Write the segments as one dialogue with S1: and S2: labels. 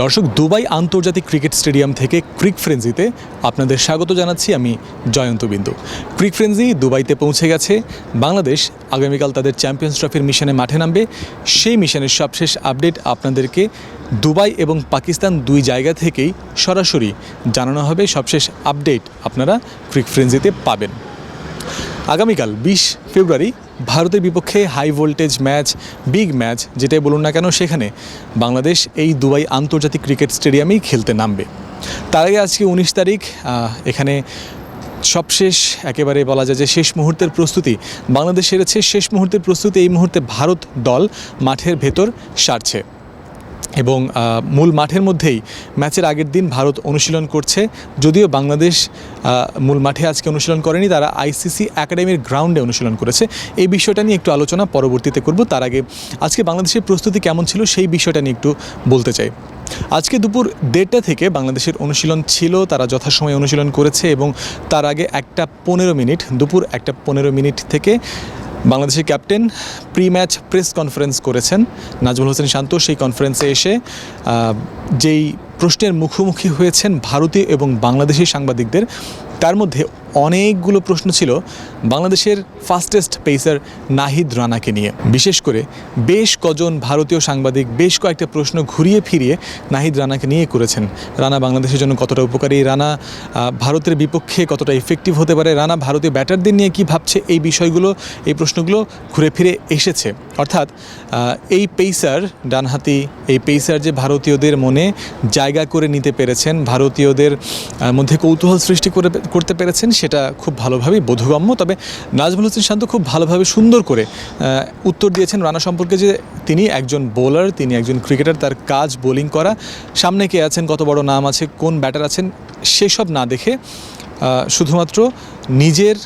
S1: দর্শক, দুবাই আন্তর্জাতিক cricket stadium থেকে ক্রিক ফ্রেন্জিতে আপনাদের স্বাগত জানাচ্ছি আমি জয়ন্ত বিন্দু। ক্রিক ফ্রেন্জি দুবাইতে পৌঁছে গেছে। বাংলাদেশ আগামীকাল তাদের চ্যাম্পিয়ন্স ট্রফির মিশনে মাঠে নামবে। সেই মিশনের সবশেষ আপডেট আপনাদেরকে দুবাই এবং পাকিস্তান দুই জায়গা থেকেই সরাসরি জানানো হবে। সবশেষ আপডেট আপনারা ক্রিক ফ্রেন্জিতে পাবেন। আগামীকাল বিশ ফেব্রুয়ারি ভারতের বিপক্ষে high voltage match, big match, যেটাই বলুন না কেন, সেখানে বাংলাদেশ এই দুবাই আন্তর্জাতিক ক্রিকেট স্টেডিয়ামেই খেলতে নামবে। তার আগে আজকে উনিশ তারিখ এখানে সবশেষ, একেবারে বলা যায় যে শেষ মুহূর্তের প্রস্তুতি, বাংলাদেশ সেরেছে শেষ মুহূর্তের প্রস্তুতি এই মুহূর্তে ভারত দল মাঠের ভেতর সারছে। এবং মূল মাঠের মধ্যেই ম্যাচের আগের দিন ভারত অনুশীলন করছে। যদিও বাংলাদেশ মূল মাঠে আজকে অনুশীলন করেনি, তারা আইসিসি একাডেমির গ্রাউন্ডে অনুশীলন করেছে। এই বিষয়টা নিয়ে একটু আলোচনা পরবর্তীতে করব। তার আগে আজকে বাংলাদেশের প্রস্তুতি কেমন ছিল সেই বিষয়টা নিয়ে একটু বলতে চাই। আজকে দুপুর দেড়টা থেকে বাংলাদেশের অনুশীলন ছিল, তারা যথাসময়ে অনুশীলন করেছে এবং তার আগে একটা পনেরো মিনিট, দুপুর একটা পনেরো মিনিট থেকে বাংলাদেশের captain pre match press conference করেছেন। নাজমুল হোসেন শান্ত সেই কনফারেন্সে এসে যেই প্রশ্নের মুখোমুখি হয়েছেন ভারতীয় এবং বাংলাদেশি সাংবাদিকদের। তার মধ্যে অনেকগুলো প্রশ্ন ছিল বাংলাদেশের ফাস্টেস্ট পেসার নাহিদ রানাকে নিয়ে। বিশেষ করে বেশ কজন ভারতীয় সাংবাদিক বেশ কয়েকটা প্রশ্ন ঘুরিয়ে ফিরিয়ে নাহিদ রানাকে নিয়ে করেছেন। রানা বাংলাদেশের জন্য কতটা উপকারী? রানা ভারতের বিপক্ষে কতটা ইফেক্টিভ হতে পারে? রানা, ভারতীয় ব্যাটারদের নিয়ে কি ভাবছে? এই বিষয়গুলো, এই প্রশ্নগুলো ঘুরে ফিরে এসেছে। অর্থাৎ এই পেসার ডানহাতি, এই পেসার যে ভারতীয়দের মনে জায়গা করে নিতে পেরেছেন, ভারতীয়দের মধ্যে কৌতূহল সৃষ্টি করে করতে পেরেছেন, সেটা খুব ভালোভাবেই বোধগম্য। তবে নাজমুল হোসেন শান্ত খুব ভালোভাবে সুন্দর করে উত্তর দিয়েছেন রানা সম্পর্কে যে তিনি একজন বোলার, তিনি একজন ক্রিকেটার, তার কাজ বোলিং করা। সামনে কে আছেন, কত বড় নাম আছে, কোন ব্যাটার আছেন, সেসব না দেখে শুধুমাত্র নিজের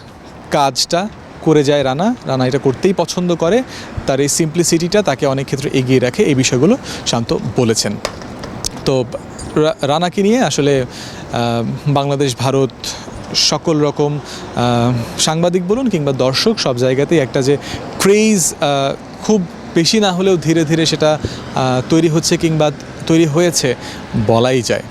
S1: কাজটা করে যায় রানা। রানা এটা করতেই পছন্দ করে, তার এই সিম্পলিসিটিটা তাকে অনেক ক্ষেত্রে এগিয়ে রাখে, এই বিষয়গুলো শান্ত বলেছেন। তো রানাকে নিয়ে আসলে বাংলাদেশ, ভারত সকল রকম সাংবাদিক বলুন কিংবা দর্শক সব জায়গাতেই একটা যে ক্রেজ খুব বেশি না হলেও ধীরে ধীরে সেটা তৈরি হচ্ছে কিংবা তৈরি হয়েছে বলাই যায়।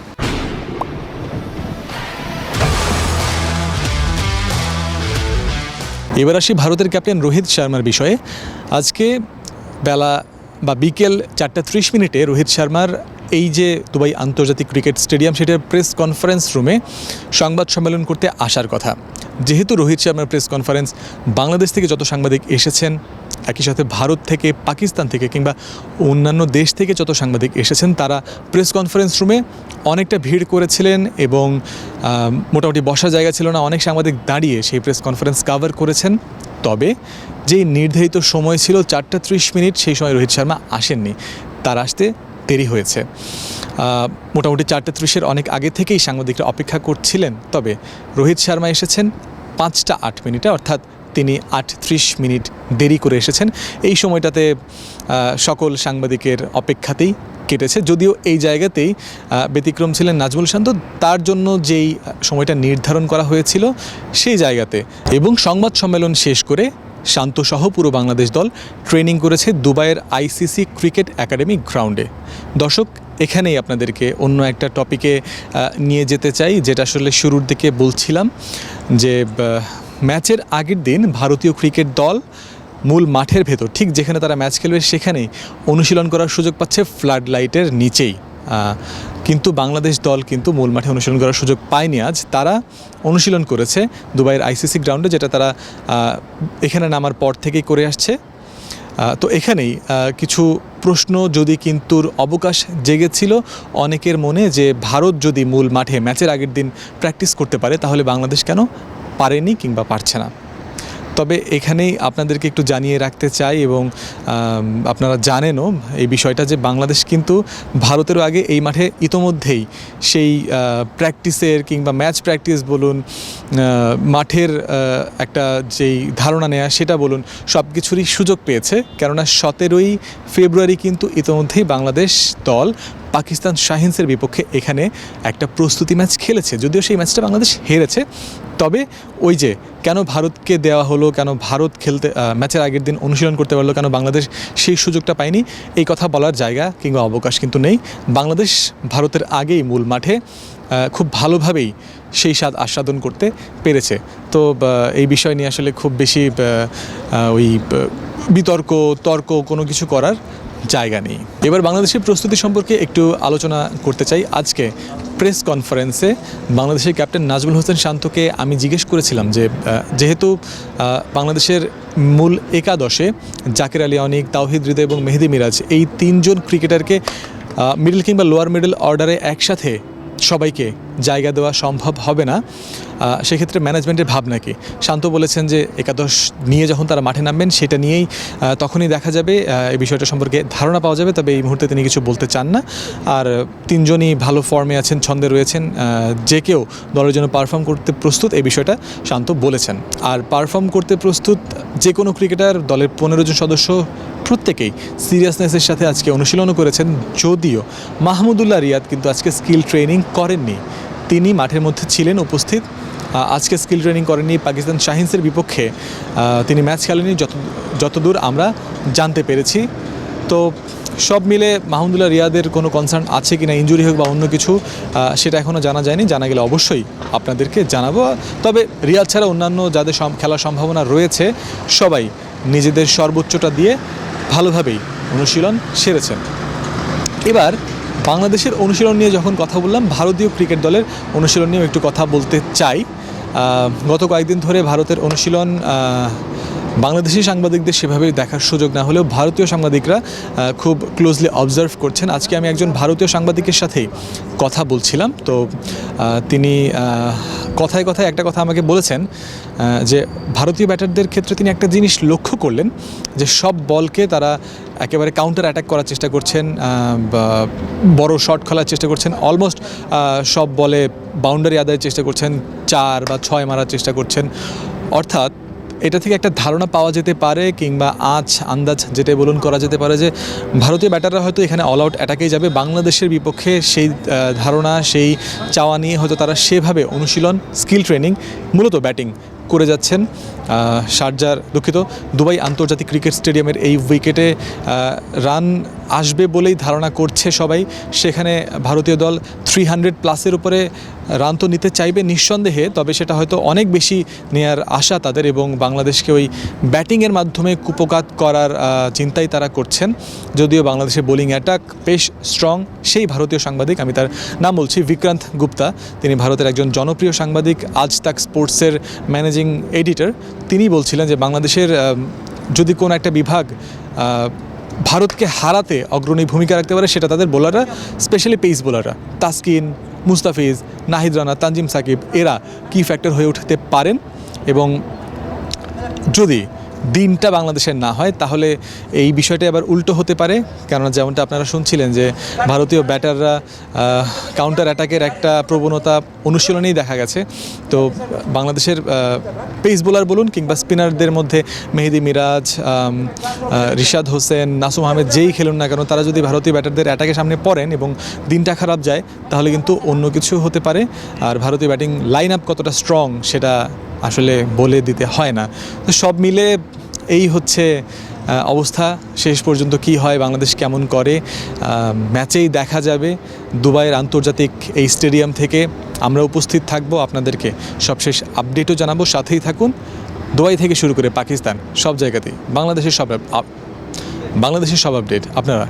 S1: এবার আসি ভারতের ক্যাপ্টেন রোহিত শর্মার বিষয়ে। আজকে বেলা বা বিকেল চারটা ত্রিশ মিনিটে রোহিত শর্মার এই যে দুবাই আন্তর্জাতিক ক্রিকেট স্টেডিয়াম সেটার প্রেস কনফারেন্স রুমে সংবাদ সম্মেলন করতে আসার কথা। যেহেতু রোহিত শর্মার প্রেস কনফারেন্স বাংলাদেশ থেকে যত সাংবাদিক এসেছেন, একই সাথে ভারত থেকে, পাকিস্তান থেকে কিংবা অন্যান্য দেশ থেকে যত সাংবাদিক এসেছেন, তারা প্রেস কনফারেন্স রুমে অনেকটা ভিড় করেছিলেন এবং মোটামুটি বসার জায়গা ছিল না। অনেক সাংবাদিক দাঁড়িয়ে সেই প্রেস কনফারেন্স কাভার করেছেন। তবে যেই নির্ধারিত সময় ছিল চারটা ত্রিশ মিনিট, সেই সময় রোহিত শর্মা আসেননি। তার আসতে দেরি হয়েছে। মোটামুটি চারটে ত্রিশের অনেক আগে থেকেই সাংবাদিকরা অপেক্ষা করছিলেন, তবে রোহিত শর্মা এসেছেন পাঁচটা আট মিনিটে, অর্থাৎ তিনি আট ত্রিশ মিনিট দেরি করে এসেছেন। এই সময়টাতে সকল সাংবাদিকের অপেক্ষাতেই কেটেছে। যদিও এই জায়গাতেই ব্যতিক্রম ছিলেন নাজমুল শান্ত, তার জন্য যেই সময়টা নির্ধারণ করা হয়েছিল সেই জায়গাতে। এবং সংবাদ সম্মেলন শেষ করে শান্তসহ পুরো বাংলাদেশ দল ট্রেনিং করেছে দুবাইয়ের আইসিসি ক্রিকেট একাডেমি গ্রাউন্ডে। দর্শক, এখানেই আপনাদেরকে অন্য একটা টপিকে নিয়ে যেতে চাই, যেটা আসলে শুরুর দিকে বলছিলাম যে ম্যাচের আগের দিন ভারতীয় ক্রিকেট দল মূল মাঠের ভেতর, ঠিক যেখানে তারা ম্যাচ খেলবে সেখানেই অনুশীলন করার সুযোগ পাচ্ছে ফ্লাড লাইটের নিচেই কিন্তু বাংলাদেশ দল কিন্তু মূল মাঠে অনুশীলন করার সুযোগ পায়নি আজ। তারা অনুশীলন করেছে দুবাইয়ের আইসিসি গ্রাউন্ডে, যেটা তারা এখানে নামার পর থেকেই করে আসছে। তো এখানেই কিছু প্রশ্ন যদি কিন্তু অবকাশ জেগেছিল, অনেকের মনে যে ভারত যদি মূল মাঠে ম্যাচের আগের দিন প্র্যাকটিস করতে পারে, তাহলে বাংলাদেশ কেন পারেনি কিংবা পারছে না? তবে এখানেই আপনাদেরকে একটু জানিয়ে রাখতে চাই এবং আপনারা জানেনও এই বিষয়টা যে বাংলাদেশ কিন্তু ভারতেরও আগে এই মাঠে ইতোমধ্যেই সেই প্র্যাকটিসের কিংবা ম্যাচ প্র্যাকটিস বলুন মাঠের একটা যেই ধারণা নেওয়া সেটা বলুন, সব কিছুরই সুযোগ পেয়েছে। কেননা সতেরোই ফেব্রুয়ারি কিন্তু ইতোমধ্যেই বাংলাদেশ দল পাকিস্তান শাহিনসের বিপক্ষে এখানে একটা প্রস্তুতি ম্যাচ খেলেছে। যদিও সেই ম্যাচটা বাংলাদেশ হেরেছে, তবে ওই যে কেন ভারতকে দেওয়া হলো, কেন ভারত খেলতে ম্যাচের আগের দিন অনুশীলন করতে পারল, কেন বাংলাদেশ সেই সুযোগটা পায়নি, এই কথা বলার জায়গা কিংবা অবকাশ কিন্তু নেই। বাংলাদেশ ভারতের আগেই মূল মাঠে খুব ভালোভাবেই সেই স্বাদ আস্বাদন করতে পেরেছে। তো এই বিষয় নিয়ে আসলে খুব বেশি ওই বিতর্ক, তর্ক কোনো কিছু করার জায়গা নেই। এবার বাংলাদেশের প্রস্তুতি সম্পর্কে একটু আলোচনা করতে চাই। আজকে প্রেস কনফারেন্সে বাংলাদেশের ক্যাপ্টেন নাজমুল হোসেন শান্তকে আমি জিজ্ঞেস করেছিলাম যে যেহেতু বাংলাদেশের মূল একাদশে জাকির আলী অনিক, তাওহিদ হৃদয় এবং মেহেদি মিরাজ এই তিনজন ক্রিকেটারকে মিডল কিংবা লোয়ার মিডল অর্ডারে একসাথে সবাইকে জায়গা দেওয়া সম্ভব হবে না। সেক্ষেত্রে ম্যানেজমেন্টের ভাবনা কি? শান্ত বলেছেন যে একাদশ নিয়ে যখন তারা মাঠে নামবেন, সেটা নিয়েই তখনই দেখা যাবে এই বিষয়টা সম্পর্কে ধারণা পাওয়া যাবে, তবে এই মুহূর্তে তিনি কিছু বলতে চান না। আর তিনজনই ভালো ফর্মে আছেন, ছন্দে রয়েছেন যে কেউ দলের জন্য পারফর্ম করতে প্রস্তুত, এই বিষয়টা শান্ত বলেছেন। আর পারফর্ম করতে প্রস্তুত যে কোনো ক্রিকেটার দলের পনেরো জন সদস্য প্রত্যেকেই সিরিয়াসনেসের সাথে আজকে অনুশীলনও করেছেন, যদিও মাহমুদুল্লাহ রিয়াদ কিন্তু আজকে স্কিল ট্রেনিং করেননি। তিনি মাঠের মধ্যে ছিলেন, উপস্থিত। আজকে স্কিল ট্রেনিং করেনি পাকিস্তান শাহিনসের বিপক্ষে। তিনি ম্যাচ খেলেনি যত, যতদূর আমরা জানতে পেরেছি। তো সব মিলে মাহমুদুল্লাহ রিয়াদের কোনো কনসার্ন আছে কিনা ইঞ্জুরি হোক বা অন্য কিছু সেটা এখনও জানা যায়নি। জানা গেলে অবশ্যই আপনাদেরকে জানাব। তবে রিয়াদ ছাড়া অন্যান্য যাদের খেলার সম্ভাবনা রয়েছে, সবাই নিজেদের সর্বোচ্চটা দিয়ে ভালোভাবেই অনুশীলন সেরেছেন। এবার বাংলাদেশের অনুশীলন নিয়ে যখন কথা বললাম, ভারতীয় ক্রিকেট দলের অনুশীলন নিয়েও একটু কথা বলতে চাই। গত কয়েকদিন ধরে ভারতের অনুশীলন বাংলাদেশি সাংবাদিকদের সেভাবে দেখার সুযোগ না হলেও ভারতীয় সাংবাদিকরা খুব ক্লোজলি অবজার্ভ করছেন। আজকে আমি একজন ভারতীয় সাংবাদিকের সাথেই কথা বলছিলাম। তো তিনি কথায় কথায় একটা কথা আমাকে বলেছেন যে ভারতীয় ব্যাটারদের ক্ষেত্রে তিনি একটা জিনিস লক্ষ্য করলেন, যে সব বলকে তারা একেবারে কাউন্টার অ্যাটাক করার চেষ্টা করছেন বড় শট খেলার চেষ্টা করছেন অলমোস্ট সব বলে বাউন্ডারি আদায়ের চেষ্টা করছেন, চার বা ছয় মারার চেষ্টা করছেন। অর্থাৎ এটা থেকে একটা ধারণা পাওয়া যেতে পারে কিংবা আজ আন্দাজ যেটাই বলুন করা যেতে পারে যে ভারতীয় ব্যাটাররা হয়তো এখানে অল আউট অ্যাটাকেই যাবে। বাংলাদেশের বিপক্ষে সেই ধারণা, সেই চাওয়া নিয়ে হয়তো তারা সেভাবে অনুশীলন স্কিল ট্রেনিং মূলত ব্যাটিং করে যাচ্ছেন। শারজার দুঃখিত, দুবাই আন্তর্জাতিক ক্রিকেট স্টেডিয়ামের এই উইকেটে রান আসবে বলেই ধারণা করছে সবাই। সেখানে ভারতীয় দল থ্রি হান্ড্রেড প্লাসের উপরে রান তো নিতে চাইবে নিঃসন্দেহে, তবে সেটা হয়তো অনেক বেশি নেয়ার আশা তাদের এবং বাংলাদেশকে ওই ব্যাটিংয়ের মাধ্যমে কুপকাত করার চিন্তাই তারা করছেন। যদিও বাংলাদেশের বোলিং অ্যাটাক বেশ স্ট্রং সেই ভারতীয় সাংবাদিক, আমি তার নাম বলছি বিক্রান্ত গুপ্তা। তিনি ভারতের একজন জনপ্রিয় সাংবাদিক আজ তাক স্পোর্টসের ম্যানেজিং এডিটর। তিনি বলছিলেন যে বাংলাদেশের যদি কোনো একটা বিভাগ ভারতকে হারাতে অগ্রণী ভূমিকা রাখতে পারে, সেটা তাদের বোলাররা স্পেশালি পেস বোলাররা। তাসকিন, মুস্তাফিজ, নাহিদ রানা, তানজিম সাকিব, এরা কি ফ্যাক্টর হয়ে উঠতে পারেন? এবং যদি দিনটা বাংলাদেশের না হয়, তাহলে এই বিষয়টা আবার উল্টো হতে পারে। কেননা যেমনটা আপনারা শুনছিলেন যে ভারতীয় ব্যাটাররা কাউন্টার অ্যাটাকের একটা প্রবণতা অনুশীলনেই দেখা গেছে। তো বাংলাদেশের পেস বোলার বলুন কিংবা স্পিনারদের মধ্যে মেহেদি মিরাজ রিশাদ হোসেন, নাসুম আহমেদ যেই খেলুন না কেন, তারা যদি ভারতীয় ব্যাটারদের অ্যাটাকের সামনে পড়েন এবং দিনটা খারাপ যায়, তাহলে কিন্তু অন্য কিছু হতে পারে। আর ভারতীয় ব্যাটিং লাইন আপ কতটা স্ট্রং সেটা আসলে বলে দিতে হয় না। তো সব মিলে এই হচ্ছে অবস্থা। শেষ পর্যন্ত কি হয়, বাংলাদেশ কেমন করে ম্যাচেই দেখা যাবে। দুবাইয়ের আন্তর্জাতিক এই স্টেডিয়াম থেকে আমরা উপস্থিত থাকব আপনাদেরকে। সবশেষ আপডেটও জানাব, সাথেই থাকুন। দুবাই থেকে শুরু করে পাকিস্তান, সব জায়গাতেই। বাংলাদেশের সব বাংলাদেশের সব আপডেট আপনারা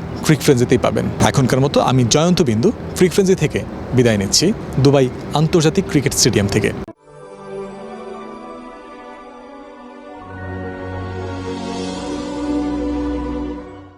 S1: ফ্রেন্সিতেই পাবেন। এখনকার মতো আমি জয়ন্ত বিন্দু ফ্রেন্সি থেকে বিদায় নিচ্ছি। দুবাই আন্তর্জাতিক ক্রিকেট স্টেডিয়াম থেকে।